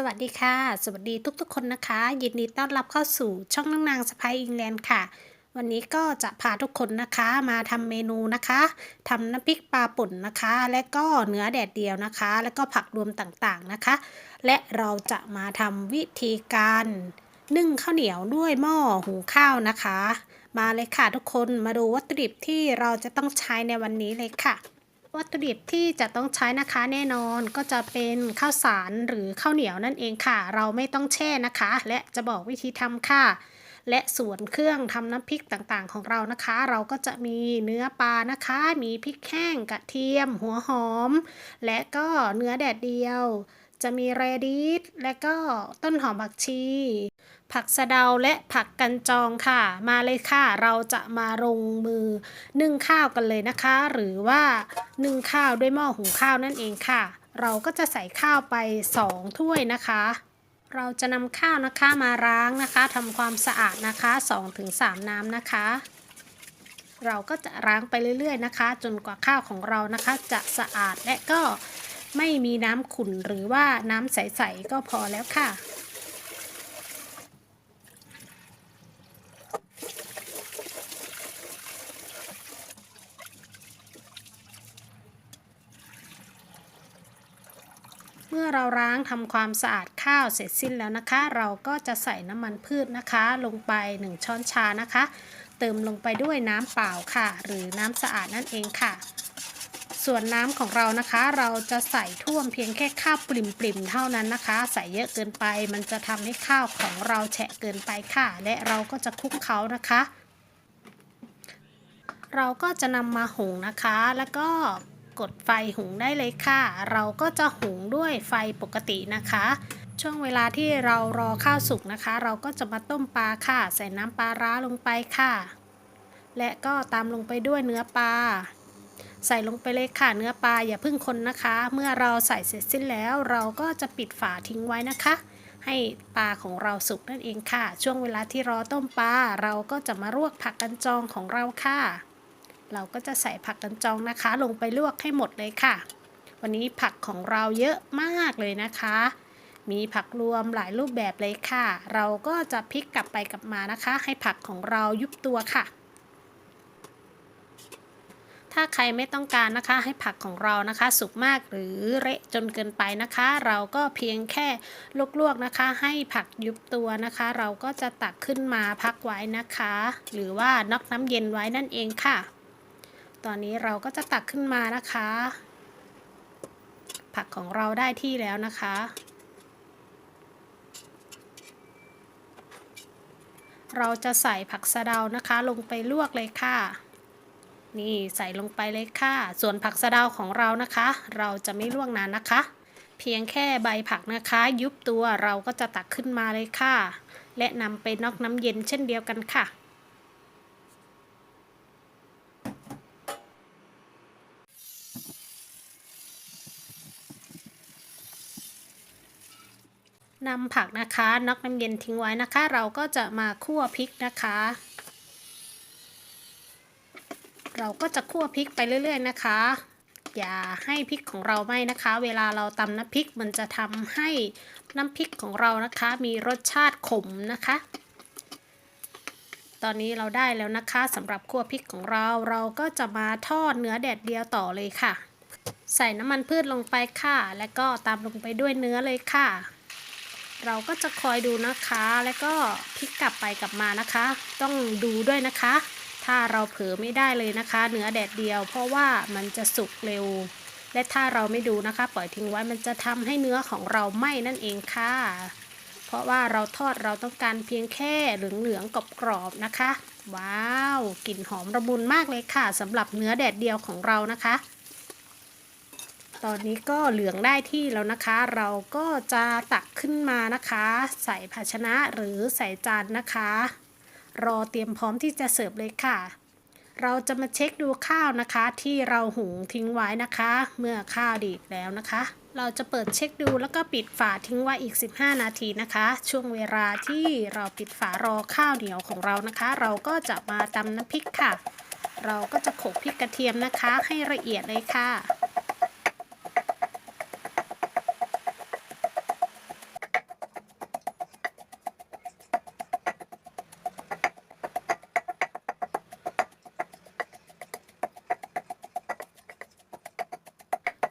สวัสดีค่ะ สวัสดีทุกๆคนนะคะ ยินดีต้อนรับเข้าสู่ช่องนางนางสไปอิงแลนด์ค่ะ วันนี้ก็จะพาทุกคนนะคะมาทำเมนูนะคะทำน้ำพริกปลาป่นนะคะ และก็เนื้อแดดเดียวนะคะ แล้วก็ผักรวมต่างๆนะคะ และเราจะมาทำวิธีการนึ่งข้าวเหนียวด้วยหม้อหุงข้าวนะคะ มาเลยค่ะทุกคนมาดูวัตถุดิบที่เราจะต้องใช้ในวันนี้เลยค่ะ วัตถุดิบที่จะต้องใช้นะคะแน่นอนก็จะเป็นข้าวสารหรือข้าวเหนียวนั่นเองค่ะ เราไม่ต้องแช่นะคะ และจะบอกวิธีทำค่ะ และส่วนเครื่องทำน้ำพริกต่างๆ ของเรานะคะ เราก็จะมีเนื้อปลานะคะ มีพริกแห้งกระเทียม หัวหอม และก็เนื้อแดดเดียว จะมีเรดิสและก็ต้นหอมผักชี ผักสะเดาและผักกันจองค่ะ มาเลยค่ะ เราจะมาลงมือนึ่งข้าวกันเลยนะคะ หรือว่านึ่งข้าวด้วยหม้อหุงข้าวนั่นเองค่ะ เราก็จะใส่ข้าวไป 2 ถ้วยนะคะ เราจะนำข้าวนะคะมาล้างนะคะทำความสะอาดนะคะ 2-3 น้ำนะคะ เราก็จะล้างไปเรื่อยๆนะคะ จนกว่าข้าวของเรานะคะ จะสะอาดและก็ไม่มีน้ำขุ่นหรือว่าน้ำใสๆก็พอแล้วค่ะ เมื่อเราล้างทำความสะอาดข้าวเสร็จสิ้นแล้วนะคะ เราก็จะใส่น้ำมันพืชนะคะ ลงไป 1 ช้อนชานะคะ เติมลงไปด้วยน้ำเปล่าค่ะ หรือน้ำสะอาดนั่นเองค่ะ ส่วนน้ำของเรานะคะ เราจะใส่ท่วมเพียงแค่ข้าวปริ่มๆเท่านั้นนะคะ ใส่เยอะเกินไป มันจะทำให้ข้าวของเราแฉะเกินไปค่ะ และเราก็จะคลุกเคล้านะคะ เราก็จะนำมาหุงนะคะแล้วก็ กดไฟหุงได้เลยค่ะ เราก็จะหุงด้วยไฟปกตินะคะ ช่วงเวลาที่เรารอข้าวสุกนะคะ เราก็จะมาต้มปลาค่ะ ใส่น้ำปลาร้าลงไปค่ะ และก็ตามลงไปด้วยเนื้อปลาใส่ลงไปเลยค่ะเนื้อปลาอย่าพิ่งคนนะคะ เมื่อเราใส่เสร็จสิ้นแล้วเราก็จะปิดฝาทิ้งไว้นะคะ ให้ปลาของเราสุกนั่นเองค่ะ ช่วงเวลาที่รอต้มปลาเราก็จะมาลวกผักกันจองของเราค่ะ เราก็จะใส่ผักกันจองนะคะ ลงไปลวกให้หมดเลยค่ะ วันนี้ผักของเราเยอะมากเลยนะคะ มีผักรวมหลายรูปแบบเลยค่ะ เราก็จะพลิกกลับไปกลับมานะคะ ให้ผักของเรายุบตัวค่ะ ถ้าใครไม่ต้องการนะคะ ให้ผักของเรานะคะ สุกมากหรือเละจนเกินไปนะคะ เราก็เพียงแค่ลวกๆนะคะ ให้ผักยุบตัวนะคะ เราก็จะตักขึ้นมาพักไว้นะคะ หรือว่าน็อกน้ำเย็นไว้นั่นเองค่ะ ตอนนี้เราก็จะตักขึ้นมานะคะ ผักของเราได้ที่แล้วนะคะ เราจะใส่ผักสะเดานะคะ ลงไปลวกเลยค่ะ นี่ใส่ลงไปเลยค่ะ ส่วนผักสะเดาของเรานะคะ เราจะไม่ลวกนานนะคะ เพียงแค่ใบผักนะคะ ยุบตัวเราก็จะตักขึ้นมาเลยค่ะ และนำไปนอกน้ำเย็นเช่นเดียวกันค่ะ นำผักนะคะนอกน้ำเย็นทิ้งไว้นะคะ เราก็จะมาคั่วพริกนะคะ เราก็จะคั่วพริกไปเรื่อยๆนะคะ อย่าให้พริกของเราไหม้นะคะ เวลาเราตำน้ำพริกมันจะทำให้น้ำพริกของเรานะคะ มีรสชาติขมนะคะ ตอนนี้เราได้แล้วนะคะสำหรับคั่วพริกของเราเราก็จะมาทอดเนื้อแดดเดียวต่อเลยค่ะ ใส่น้ำมันพืชลงไปค่ะ แล้วก็ตามลงไปด้วยเนื้อเลยค่ะ เราก็จะคอยดูนะคะ แล้วก็พลิกกลับไปกลับมานะคะ ต้องดูด้วยนะคะ ถ้าเราเผลอไม่ได้เลยนะคะ เนื้อแดดเดียว เพราะว่ามันจะสุกเร็ว และถ้าเราไม่ดูนะคะ ปล่อยทิ้งไว้มันจะทำให้เนื้อของเราไหม้นั่นเองค่ะ เพราะว่าเราทอดเราต้องการเพียงแค่เหลืองๆกรอบๆนะคะ ว้าวกลิ่นหอมระมุนมากเลยค่ะสำหรับเนื้อแดดเดียวของเรานะคะ ตอนนี้ก็เหลืองได้ที่แล้วนะคะ เราก็จะตักขึ้นมานะคะ ใส่ภาชนะหรือใส่จานนะคะ รอเตรียมพร้อมที่จะเสิร์ฟเลยค่ะ เราจะมาเช็คดูข้าวนะคะ ที่เราหุงทิ้งไว้นะคะ เมื่อข้าวดีดแล้วนะคะ เราจะเปิดเช็คดูแล้วก็ปิดฝาทิ้งไว้อีก 15 นาทีนะคะ ช่วงเวลาที่เราปิดฝารอข้าวเหนียวของเรานะคะ เราก็จะมาตำน้ำพริกค่ะ เราก็จะโขลกพริกกระเทียมนะคะ ให้ละเอียดเลยค่ะ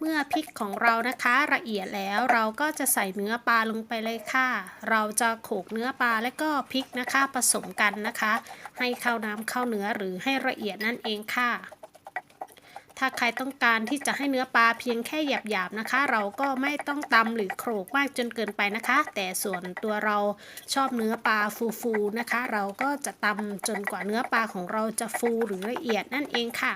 มื่อพริกของเรานะคะละเอียดแล้วเราก็จะใส่เนื้อปลาลงไปเลยค่ะ เราจะโขกเนื้อปลาและก็พริกนะคะผสมกันนะคะ ให้เข้าน้ำเข้าเนื้อหรือให้ละเอียดนั่นเองค่ะ ถ้าใครต้องการที่จะให้เนื้อปลาเพียงแค่หยาบๆนะคะ เราก็ไม่ต้องตำหรือโขลกมากจนเกินไปนะคะ แต่ส่วนตัวเราชอบเนื้อปลาฟูๆนะคะ เราก็จะตำจนกว่าเนื้อปลาของเราจะฟูหรือละเอียดนั่นเองค่ะ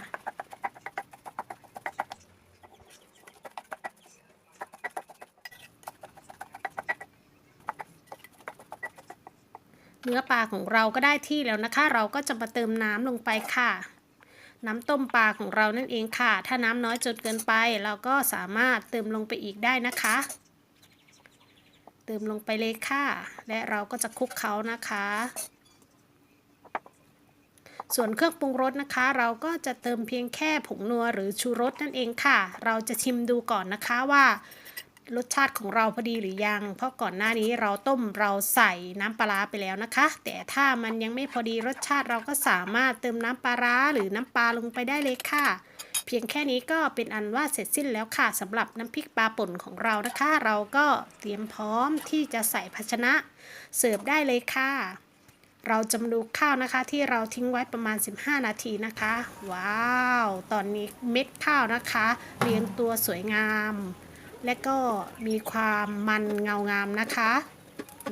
เนื้อปลาของเราก็ได้ที่แล้วนะคะ เราก็จะมาเติมน้ำลงไปค่ะ น้ำต้มปลาของเรานั่นเองค่ะ ถ้าน้ำน้อยจนเกินไป เราก็สามารถเติมลงไปอีกได้นะคะ เติมลงไปเลยค่ะ และเราก็จะคลุกเขานะคะ ส่วนเครื่องปรุงรสนะคะ เราก็จะเติมเพียงแค่ผงนัวหรือชูรสนั่นเองค่ะ เราจะชิมดูก่อนนะคะว่า รสชาติของเราพอดีหรือยัง เพราะก่อนหน้านี้เราต้มเราใส่น้ำปลาไปแล้วนะคะ แต่ถ้ามันยังไม่พอดีรสชาติเราก็สามารถเติมน้ำปลาร้าหรือน้ำปลาลงไปได้เลยค่ะ เพียงแค่นี้ก็เป็นอันว่าเสร็จสิ้นแล้วค่ะสำหรับน้ำพริกปลาป่นของเรานะคะ เราก็เตรียมพร้อมที่จะใส่ภาชนะเสิร์ฟได้เลยค่ะเราจะมาดูข้าวนะคะที่เราทิ้งไว้ประมาณ 15 นาทีนะคะ ว้าว ตอนนี้เม็ดข้าวนะคะ เรียงตัวสวยงาม และก็มีความมันเงางามนะคะ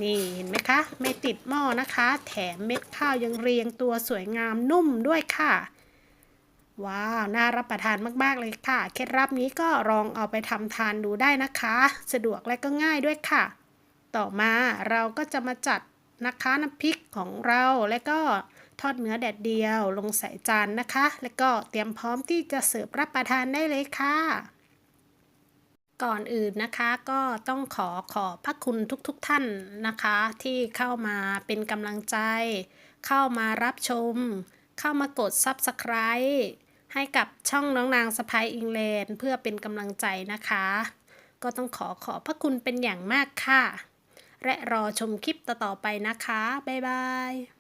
นี่เห็นไหมคะ ไม่ติดหม้อนะคะ แถมเม็ดข้าวยังเรียงตัวสวยงามนุ่มด้วยค่ะ ว้าว น่ารับประทานมาก ๆ เลยค่ะ เคล็ดลับนี้ก็ลองเอาไปทำทานดูได้นะคะ สะดวกและก็ง่ายด้วยค่ะ ต่อมาเราก็จะมาจัดนะคะน้ำพริกของเราและก็ทอดเนื้อแดดเดียว ลงใส่จานนะคะ แล้วก็เตรียมพร้อมที่จะเสิร์ฟรับประทานได้เลยค่ะ ก่อนอื่นนะคะก็ต้องขอขอบพระคุณทุกๆทท่านนะคะ ที่เข้ามาเป็นกำลังใจ เข้ามารับชม เข้ามากด Subscribe ให้กับช่องน้องนางสะพายอิงแลนด์เพื่อเป็นกำลังใจนะคะ ก็ต้องขอขอบพระคุณเป็นอย่างมากค่ะ และรอชมคลิปต่อๆไปนะคะ บ๊ายบาย